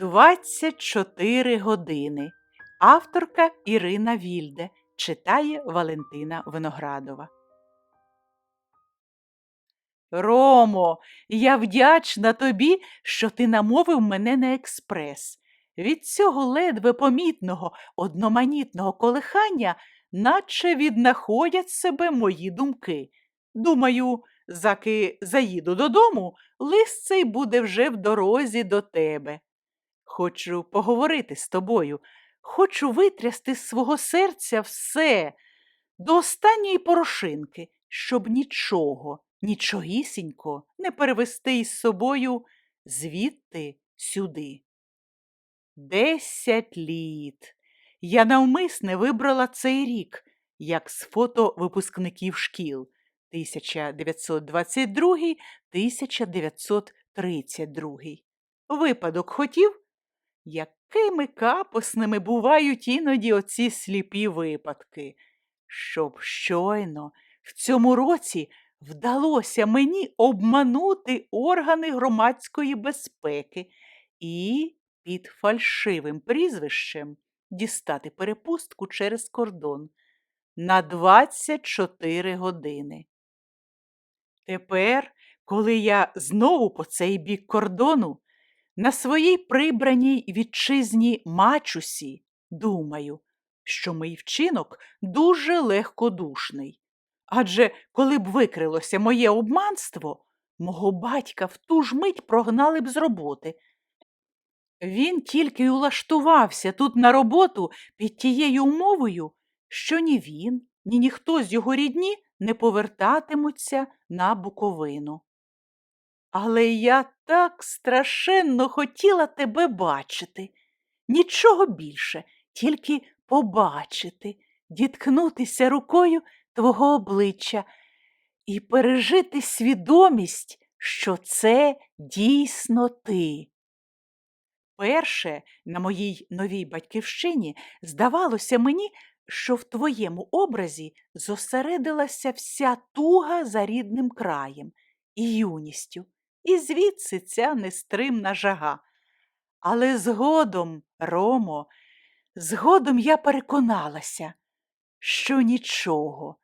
24 години. Авторка Ірина Вільде читає Валентина Виноградова. Ромо, я вдячна тобі, що ти намовив мене на експрес. Від цього ледве помітного, одноманітного колихання, наче віднаходять себе мої думки. Думаю, заки заїду додому, лист цей буде вже в дорозі до тебе. Хочу поговорити з тобою, хочу витрясти з свого серця все до останньої порошинки, щоб нічого, нічогісінько не перевести із собою звідти сюди. Десять літ. Я навмисне вибрала цей рік, як з фото випускників шкіл 1922-1932. Випадок хотів? Якими капосними бувають іноді оці сліпі випадки, щоб щойно в цьому році вдалося мені обманути органи громадської безпеки і під фальшивим прізвищем дістати перепустку через кордон на 24 години. Тепер, коли я знову по цей бік кордону, на своїй прибраній вітчизні мачусі, думаю, що мій вчинок дуже легкодушний. Адже коли б викрилося моє обманство, мого батька в ту ж мить прогнали б з роботи. Він тільки улаштувався тут на роботу під тією умовою, що ні він, ні ніхто з його рідні не повертатимуться на Буковину. Але я так страшенно хотіла тебе бачити, нічого більше, тільки побачити, діткнутися рукою твого обличчя і пережити свідомість, що це дійсно ти. Перше, на моїй новій батьківщині, здавалося мені, що в твоєму образі зосередилася вся туга за рідним краєм і юністю, і звідси ця нестримна жага. Але згодом, Ромо, згодом я переконалася, що нічого,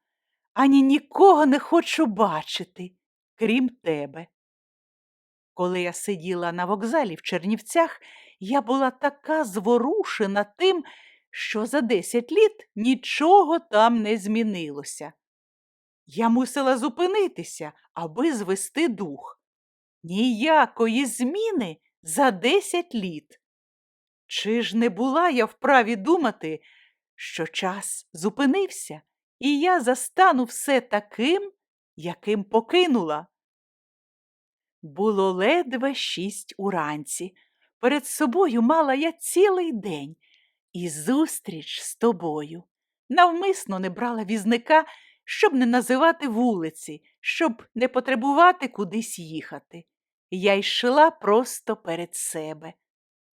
ані нікого не хочу бачити, крім тебе. Коли я сиділа на вокзалі в Чернівцях, я була така зворушена тим, що за десять літ нічого там не змінилося. Я мусила зупинитися, аби звести дух. Ніякої зміни за десять літ. Чи ж не була я вправі думати, що час зупинився, і я застану все таким, яким покинула? Було ледве шість уранці. Перед собою мала я цілий день і зустріч з тобою. Навмисно не брала візника, щоб не називати вулиці, щоб не потребувати кудись їхати. Я йшла просто перед себе.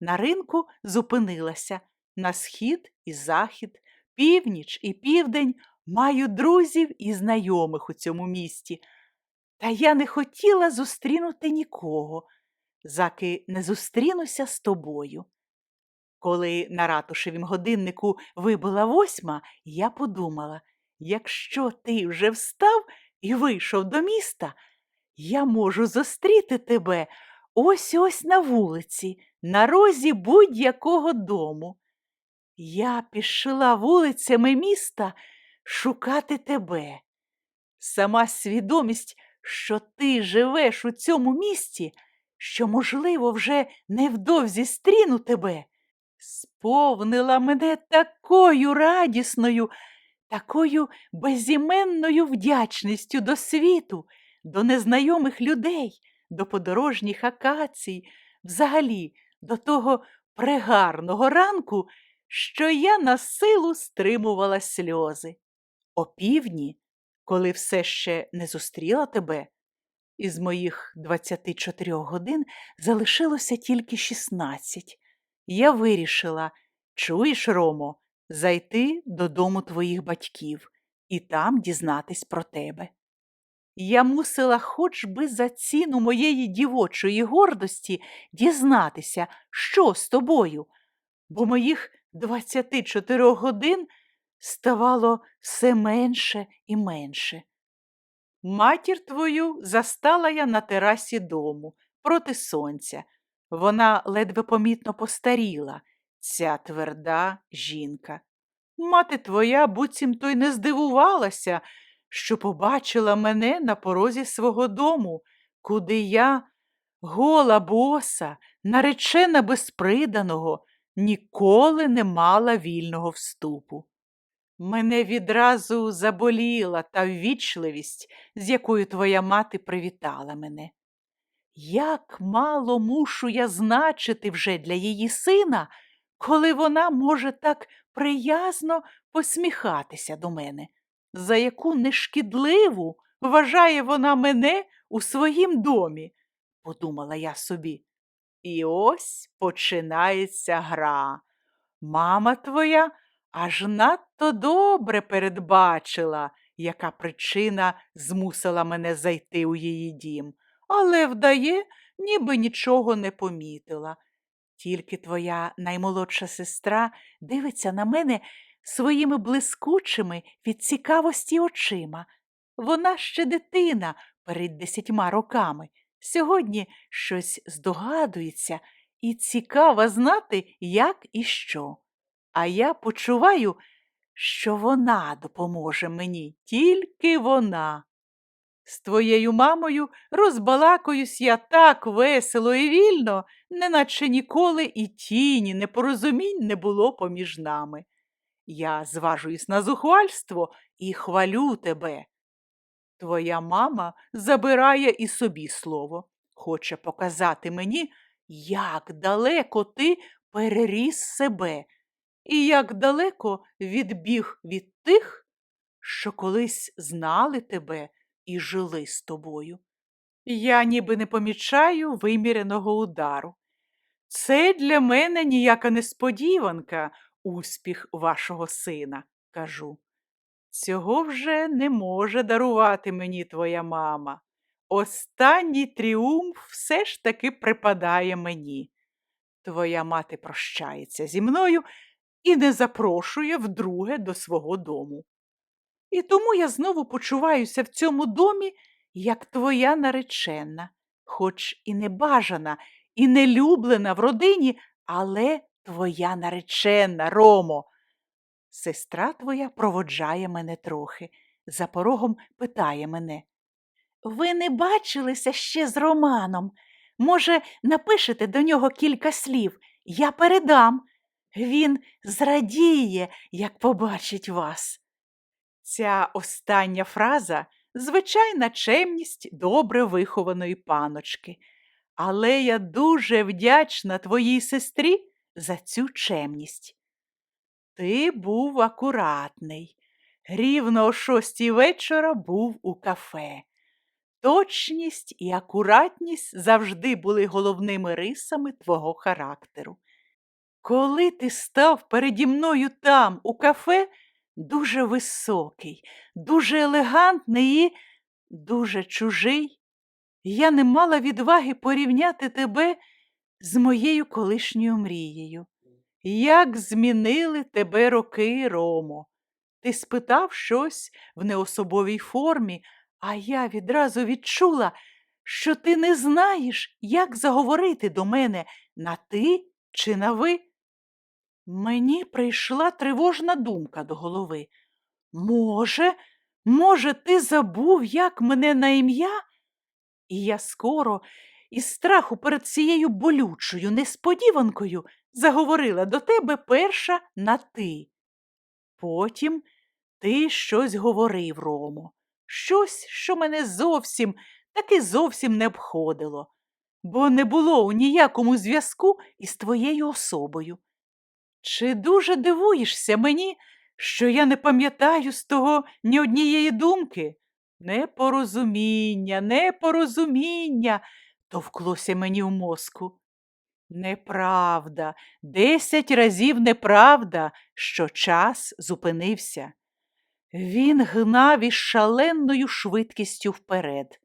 На ринку зупинилася на схід і захід, північ і південь маю друзів і знайомих у цьому місті. Та я не хотіла зустрінути нікого, заки не зустрінуся з тобою. Коли на ратушевім годиннику вибила восьма, я подумала, якщо ти вже встав і вийшов до міста, я можу зустріти тебе ось ось на вулиці, на розі будь-якого дому. Я пішла вулицями міста шукати тебе. Сама свідомість, що ти живеш у цьому місті, що, можливо, вже невдовзі стріну тебе, сповнила мене такою радісною, такою безіменною вдячністю до світу, до незнайомих людей, до подорожніх акацій, взагалі до того прегарного ранку, що я на силу стримувала сльози. О півдні, коли все ще не зустріла тебе, із моїх 24 годин залишилося тільки 16. Я вирішила, чуєш, Ромо, зайти додому твоїх батьків і там дізнатись про тебе. Я мусила хоч би за ціну моєї дівочої гордості дізнатися, що з тобою, бо моїх 24 годин ставало все менше і менше. Матір твою застала я на терасі дому проти сонця. Вона ледве помітно постаріла, ця тверда жінка. Мати твоя буцімто й не здивувалася, що побачила мене на порозі свого дому, куди я, гола боса, наречена безприданого, ніколи не мала вільного вступу. Мене відразу заболіла та ввічливість, з якою твоя мати привітала мене. Як мало мушу я значити вже для її сина, коли вона може так приязно посміхатися до мене, за яку нешкідливу вважає вона мене у своїм домі, подумала я собі. І ось починається гра. Мама твоя аж надто добре передбачила, яка причина змусила мене зайти у її дім, але вдає, ніби нічого не помітила. Тільки твоя наймолодша сестра дивиться на мене своїми блискучими від цікавості очима. Вона ще дитина перед десятьма роками. Сьогодні щось здогадується і цікаво знати, як і що. А я почуваю, що вона допоможе мені, тільки вона. З твоєю мамою розбалакуюсь я так весело і вільно, неначе ніколи і тіні непорозумінь не було поміж нами. Я зважуюсь на зухвальство і хвалю тебе. Твоя мама забирає і собі слово, хоче показати мені, як далеко ти переріс себе, і як далеко відбіг від тих, що колись знали тебе і жили з тобою. Я ніби не помічаю виміреного удару. Це для мене ніяка несподіванка, успіх вашого сина, кажу. Цього вже не може дарувати мені твоя мама. Останній тріумф все ж таки припадає мені. Твоя мати прощається зі мною і не запрошує вдруге до свого дому. І тому я знову почуваюся в цьому домі, як твоя наречена, хоч і не бажана, і не люблена в родині, але твоя наречена, Ромо. Сестра твоя проводжає мене трохи, за порогом питає мене. Ви не бачилися ще з Романом? Може, напишете до нього кілька слів, я передам. Він зрадіє, як побачить вас. Ця остання фраза звичайна чемність добре вихованої паночки, але я дуже вдячна твоїй сестрі за цю чемність. Ти був акуратний. Рівно о шостій вечора був у кафе. Точність і акуратність завжди були головними рисами твого характеру. Коли ти став переді мною там, у кафе, дуже високий, дуже елегантний і дуже чужий, я не мала відваги порівняти тебе з моєю колишньою мрією. Як змінили тебе роки, Ромо? Ти спитав щось в неособовій формі, а я відразу відчула, що ти не знаєш, як заговорити до мене на ти чи на ви. Мені прийшла тривожна думка до голови. Може, може, ти забув, як мене на ім'я? І я скоро, із страху перед цією болючою несподіванкою, заговорила до тебе перша на ти. Потім ти щось говорив, Ромо, щось, що мене зовсім, таки зовсім не обходило, бо не було у ніякому зв'язку із твоєю особою. Чи дуже дивуєшся мені, що я не пам'ятаю з того ні однієї думки? Непорозуміння, непорозуміння, товклося мені в мозку. Неправда, десять разів неправда, що час зупинився. Він гнав із шаленою швидкістю вперед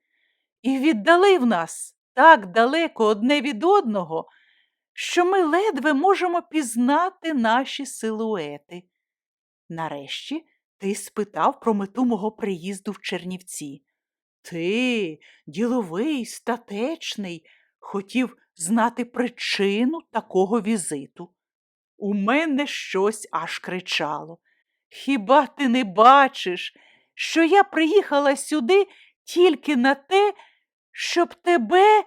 і віддалив нас так далеко одне від одного, що ми ледве можемо пізнати наші силуети. Нарешті ти спитав про мету мого приїзду в Чернівці. Ти, діловий, статечний, хотів знати причину такого візиту. У мене щось аж кричало. Хіба ти не бачиш, що я приїхала сюди тільки на те, щоб тебе,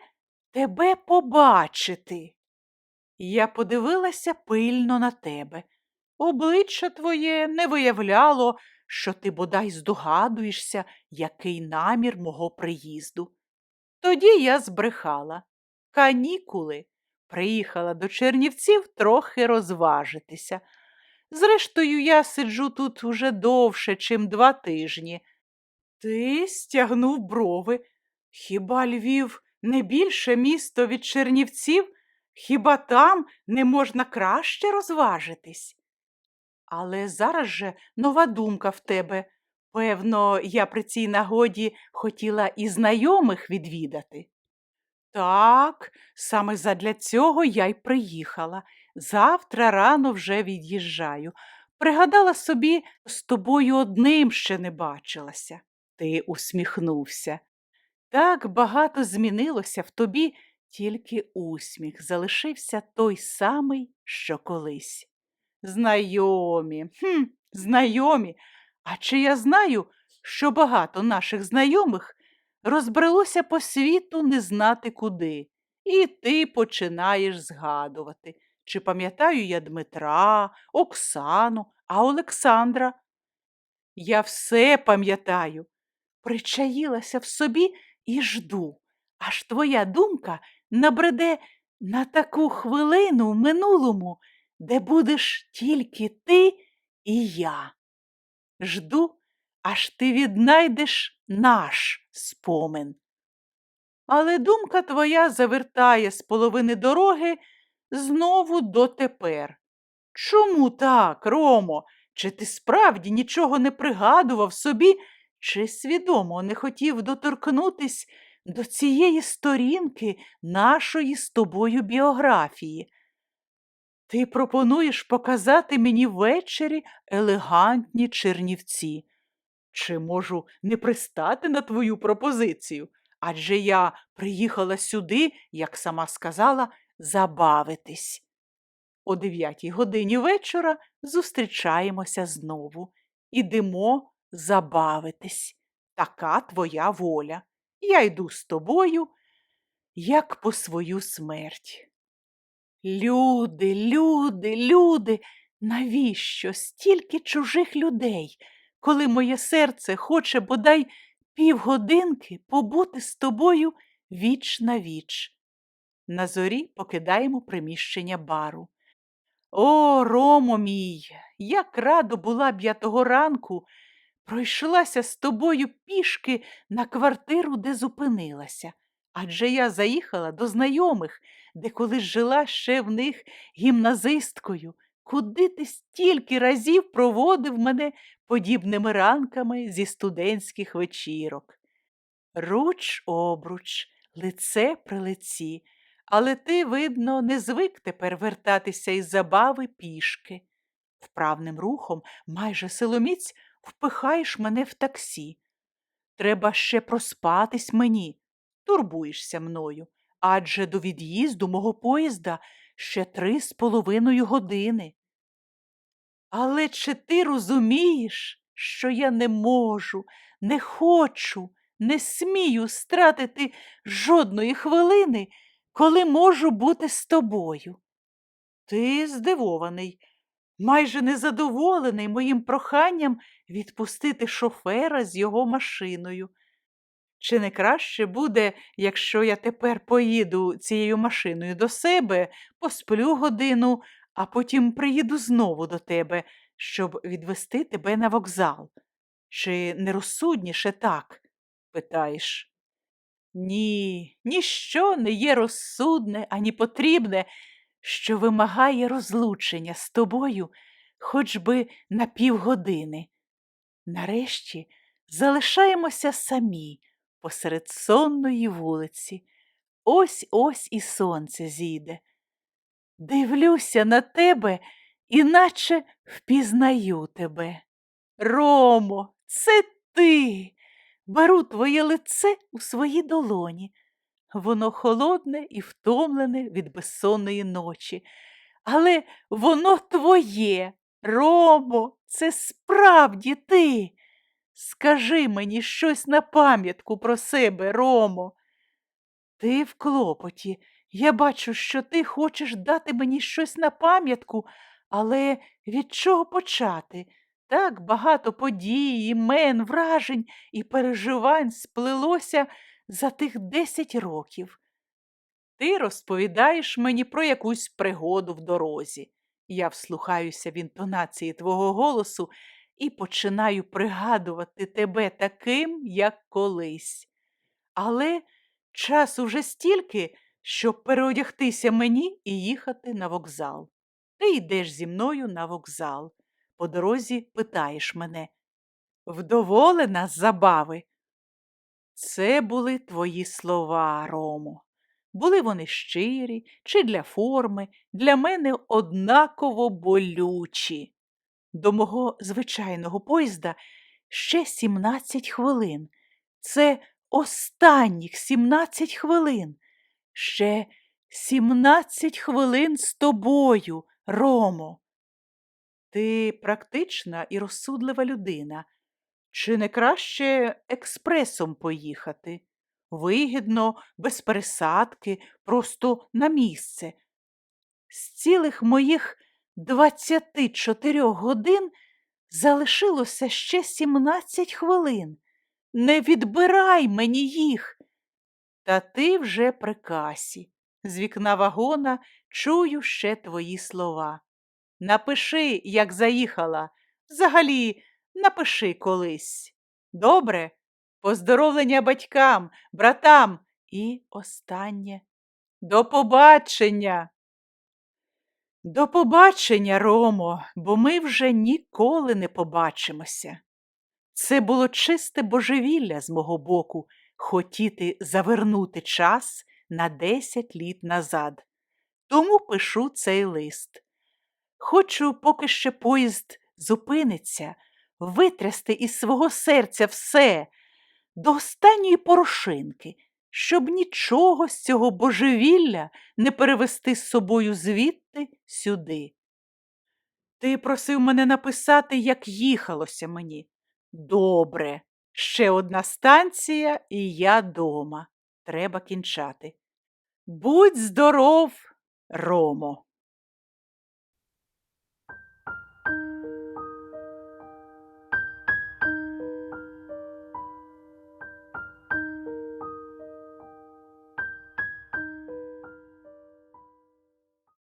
тебе побачити? Я подивилася пильно на тебе. Обличчя твоє не виявляло, що ти бодай здогадуєшся, який намір мого приїзду. Тоді я збрехала. Канікули. Приїхала до Чернівців трохи розважитися. Зрештою, я сиджу тут уже довше, чим два тижні. Ти стягнув брови. Хіба Львів не більше місто від Чернівців? Хіба там не можна краще розважитись? Але зараз же нова думка в тебе. Певно, я при цій нагоді хотіла і знайомих відвідати. Так, саме задля цього я й приїхала. Завтра рано вже від'їжджаю. Пригадала собі, з тобою одним ще не бачилася. Ти усміхнувся. Так багато змінилося в тобі, тільки усміх залишився той самий, що колись. Знайомі, хм, знайомі. А чи я знаю, що багато наших знайомих розбрелося по світу не знати куди, і ти починаєш згадувати, чи пам'ятаю я Дмитра, Оксану, а Олександра. Я все пам'ятаю, причаїлася в собі і жду, аж твоя думка набреде на таку хвилину в минулому, де будеш тільки ти і я. Жду, аж ти віднайдеш наш спомин. Але думка твоя завертає з половини дороги знову до тепер. Чому так, Ромо? Чи ти справді нічого не пригадував собі, чи свідомо не хотів доторкнутись до цієї сторінки нашої з тобою біографії? Ти пропонуєш показати мені ввечері елегантні чернівці. Чи можу не пристати на твою пропозицію? Адже я приїхала сюди, як сама сказала, забавитись. О дев'ятій годині вечора зустрічаємося знову. Ідемо забавитись. Така твоя воля. Я йду з тобою, як по свою смерть. Люди, люди, люди, навіщо стільки чужих людей, коли моє серце хоче бодай півгодинки побути з тобою віч на віч. На зорі покидаємо приміщення бару. О, Ромо мій, як радо була б я того ранку, пройшлася з тобою пішки на квартиру, де зупинилася. Адже я заїхала до знайомих, де колись жила ще в них гімназисткою. Куди ти стільки разів проводив мене подібними ранками зі студентських вечірок? Руч обруч, лице при лиці, але ти, видно, не звик тепер вертатися із забави пішки. Вправним рухом, майже силоміць, впихаєш мене в таксі. Треба ще проспатись мені, турбуєшся мною, адже до від'їзду мого поїзда ще три з половиною години. Але чи ти розумієш, що я не можу, не хочу, не смію стратити жодної хвилини, коли можу бути з тобою? Ти здивований, майже незадоволений моїм проханням відпустити шофера з його машиною. Чи не краще буде, якщо я тепер поїду цією машиною до себе, посплю годину, а потім приїду знову до тебе, щоб відвести тебе на вокзал? Чи не розсудніше так? питаєш. Ні, ніщо не є розсудне ані потрібне, що вимагає розлучення з тобою хоч би на півгодини. Нарешті залишаємося самі посеред сонної вулиці. Ось ось і сонце зійде. Дивлюся на тебе, іначе впізнаю тебе. Ромо, це ти. Беру твоє лице у свої долоні. Воно холодне і втомлене від безсонної ночі. Але воно твоє, Ромо, це справді ти. Скажи мені щось на пам'ятку про себе, Ромо. Ти в клопоті. Я бачу, що ти хочеш дати мені щось на пам'ятку, але від чого почати? Так багато подій, імен, вражень і переживань сплелося за тих десять років. Ти розповідаєш мені про якусь пригоду в дорозі. Я вслухаюся в інтонації твого голосу і починаю пригадувати тебе таким, як колись. Але час уже стільки, щоб переодягтися мені і їхати на вокзал. Ти йдеш зі мною на вокзал. По дорозі питаєш мене Вдоволена з забави? Це були твої слова, Ромо. Були вони щирі чи для форми, для мене однаково болючі. До мого звичайного поїзда ще 17 хвилин. Це останніх 17 хвилин. Ще 17 хвилин з тобою, Ромо. Ти практична і розсудлива людина. Чи не краще експресом поїхати? Вигідно, без пересадки, просто на місце. З цілих моїх 24 годин залишилося ще 17 хвилин. Не відбирай мені їх. Та ти вже при касі. З вікна вагона чую ще твої слова. Напиши, як заїхала. Взагалі, напиши колись. Добре? Поздоровлення батькам, братам і останнє. До побачення. До побачення, Ромо, бо ми вже ніколи не побачимося. Це було чисте божевілля з мого боку хотіти завернути час на десять літ назад. Тому пишу цей лист. Хочу, поки ще поїзд зупиниться, витрясти із свого серця все до останньої порошинки, щоб нічого з цього божевілля не перевести з собою звідти сюди. Ти просив мене написати, як їхалося мені. Добре, ще одна станція, і я дома. Треба кінчати. Будь здоров, Ромо.